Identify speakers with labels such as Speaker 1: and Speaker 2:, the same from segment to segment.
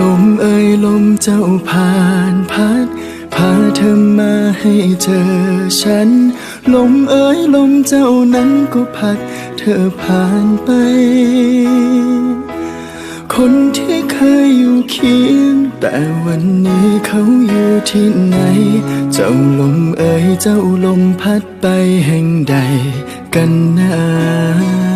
Speaker 1: ลมเอ่ยลมเจ้าผ่านพัดพาเธอมาให้เจอฉัน ลมเอ่ยลมเจ้านั้นก็พัด เธอผ่านไป คนที่เคยอยู่เคียง แต่วันนี้เขาอยู่ที่ไหน เจ้าลมเอ่ยเจ้าลมพัดไปแห่งใดกันนะ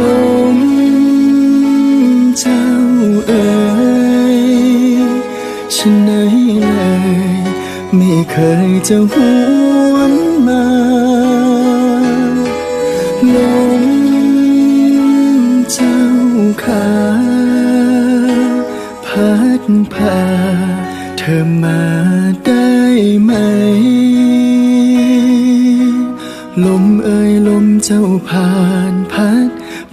Speaker 1: ลมเจ้าเอ่ยฉันไหนเลยไม่เคยจะหวนมาลมเจ้าขาพัดพาเธอมาได้ไหม ลมเอ่ยลมเจ้าผ่านพัด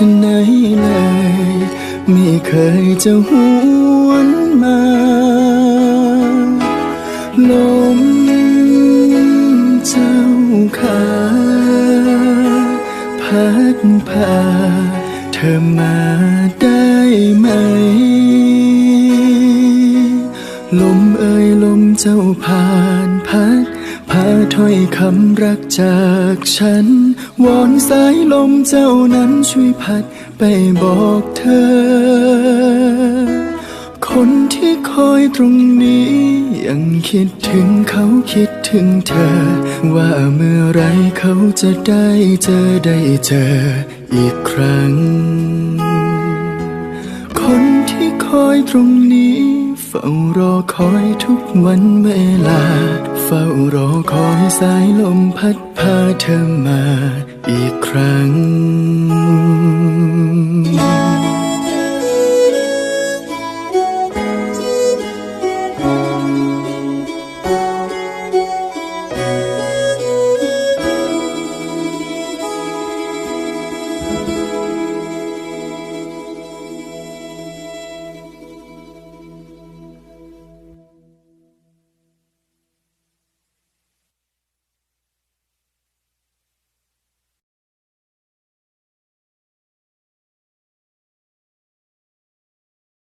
Speaker 1: ฉันไหนเลย ไม่เคยจะหวนมาลมเจ้าขาพัดพาเธอมาได้ไหม ลมเอ่ยลมเจ้าผ่านพัดพาถ้อยคำรักจากฉัน วอนสายลมเจ้านั้นช่วยพัดไปบอกเธอ คนที่คอยตรงนี้ ยังคิดถึงเขาคิดถึงเธอ ว่าเมื่อไรเขาจะได้เจอได้เจออีกครั้ง คนที่คอยตรงนี้ ฝ้ารอคอยทุกวันเวลา เฝ้ารอคอยสายลมพัดพาเธอมาอีกครั้ง